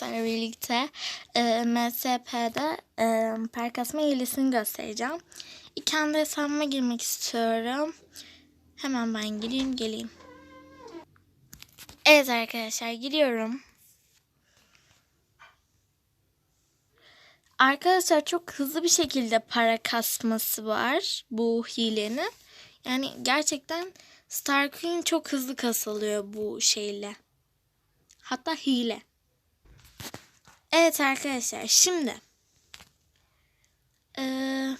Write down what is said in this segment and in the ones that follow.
sizlerle birlikte e, MSP'de e, kasma hilesini göstereceğim. Kendi hesabıma girmek istiyorum. Hemen ben gireyim geleyim. Evet arkadaşlar giriyorum. Arkadaşlar çok hızlı bir şekilde para kasması var bu hilenin. Yani gerçekten Star Queen çok hızlı kasılıyor bu şeyle. Hatta hile. Evet arkadaşlar şimdi ee,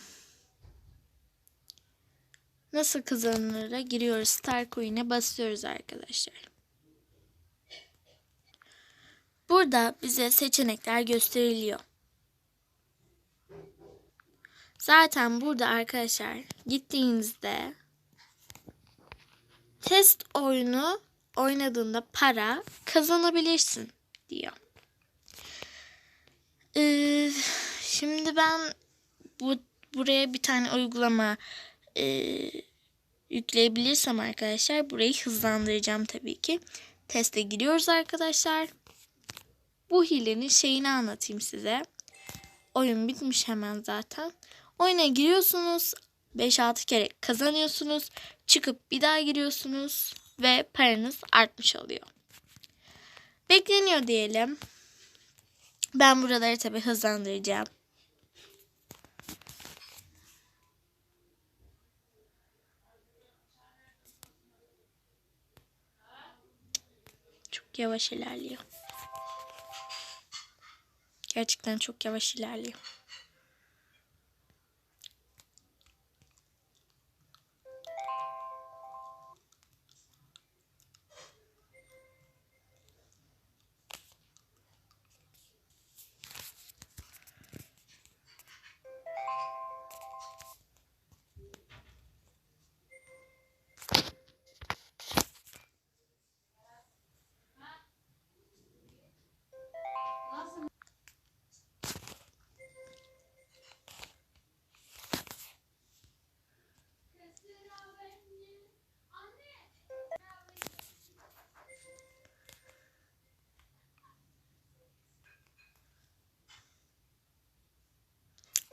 nasıl kazanılır'a giriyoruz. Star Coin'e basıyoruz arkadaşlar. Burada bize seçenekler gösteriliyor. Zaten burada arkadaşlar gittiğinizde test oyunu oynadığında para kazanabilirsin diyor. Ee, şimdi ben bu buraya bir tane uygulama e, yükleyebilirsem arkadaşlar burayı hızlandıracağım tabii ki. Teste giriyoruz arkadaşlar. Bu hilenin şeyini anlatayım size. Oyun bitmiş hemen zaten. Oyuna giriyorsunuz. 5-6 kere kazanıyorsunuz. Çıkıp bir daha giriyorsunuz ve paranız artmış oluyor. Bekleniyor diyelim. Ben buraları tabi hızlandıracağım. Çok yavaş ilerliyor. Gerçekten çok yavaş ilerliyor.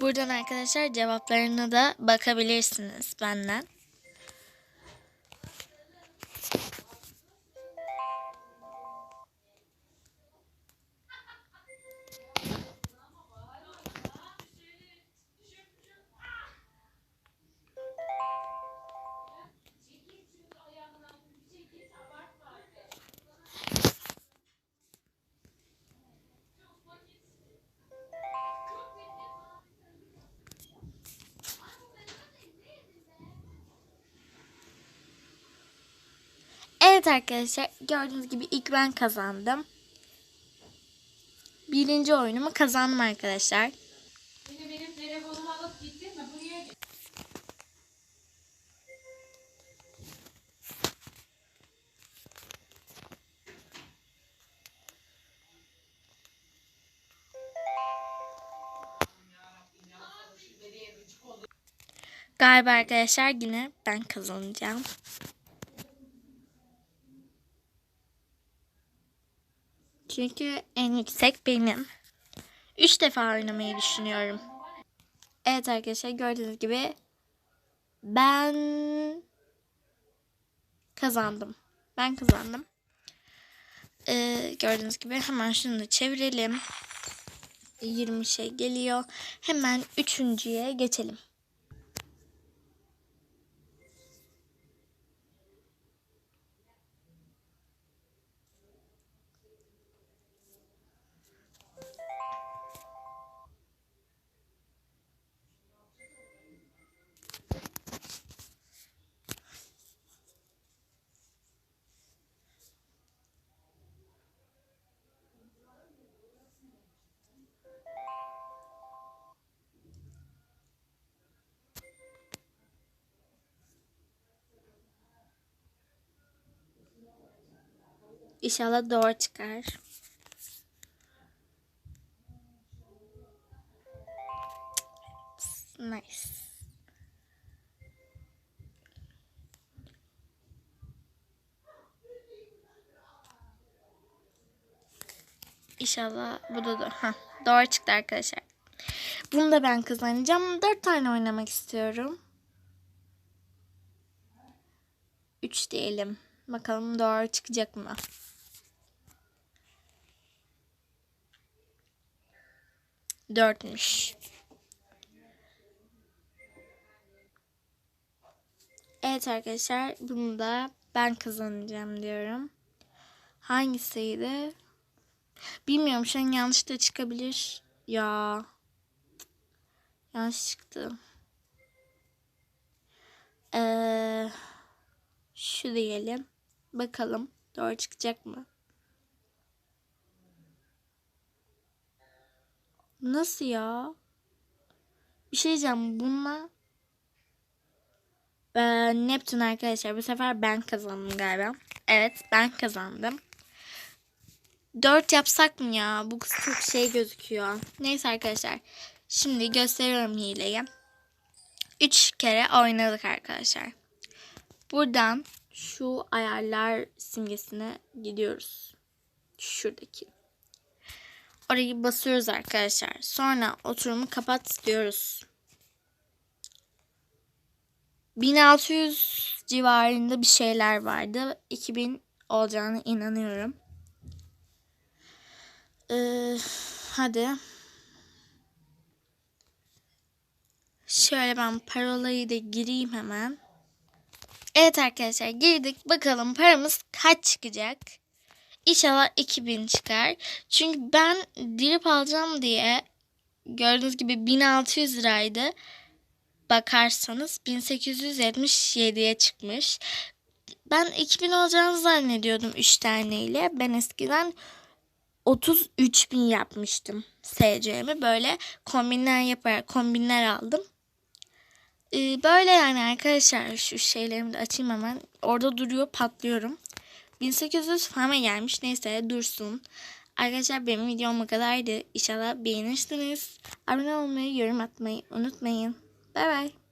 Buradan arkadaşlar cevaplarına da bakabilirsiniz benden. Evet arkadaşlar gördüğünüz gibi ilk ben kazandım. Birinci oyunumu kazandım arkadaşlar. Şimdi benim telefonumu alıp gittin mi? Buraya Galiba arkadaşlar yine ben kazanacağım. Çünkü en yüksek benim. Üç defa oynamayı düşünüyorum. Evet arkadaşlar gördüğünüz gibi ben kazandım. Ben kazandım. Ee, gördüğünüz gibi hemen şunu da çevirelim. 20 şey geliyor. Hemen üçüncüye geçelim. İnşallah doğru çıkar. Nice. İnşallah bu da do- Hah, doğru çıktı arkadaşlar. Bunu da ben kazanacağım. Dört tane oynamak istiyorum. Üç diyelim. Bakalım doğru çıkacak mı? Dörtmüş. Evet arkadaşlar bunu da ben kazanacağım diyorum. Hangisiydi? Bilmiyorum şu an yanlış da çıkabilir. Ya. Yanlış çıktı. Ee, şu diyelim. Bakalım doğru çıkacak mı? Nasıl ya? Bir şey diyeceğim. Bununla ee, Neptün arkadaşlar bu sefer ben kazandım galiba. Evet ben kazandım. 4 yapsak mı ya? Bu kız çok şey gözüküyor. Neyse arkadaşlar. Şimdi gösteriyorum hileyi. 3 kere oynadık arkadaşlar. Buradan şu ayarlar simgesine gidiyoruz. Şuradaki. Orayı basıyoruz arkadaşlar. Sonra oturumu kapat diyoruz. 1600 civarında bir şeyler vardı. 2000 olacağına inanıyorum. Ee, hadi. Şöyle ben parolayı da gireyim hemen. Evet arkadaşlar girdik. Bakalım paramız kaç çıkacak? İnşallah 2000 çıkar. Çünkü ben drip alacağım diye gördüğünüz gibi 1600 liraydı. Bakarsanız 1877'ye çıkmış. Ben 2000 olacağını zannediyordum 3 taneyle. Ben eskiden 33 bin yapmıştım SC'mi. Böyle kombinler yaparak kombinler aldım. Ee, böyle yani arkadaşlar şu şeylerimi de açayım hemen. Orada duruyor patlıyorum. 1800 falan gelmiş. Neyse dursun. Arkadaşlar benim videom bu kadardı. İnşallah beğenirsiniz. Abone olmayı, yorum atmayı unutmayın. Bay bay.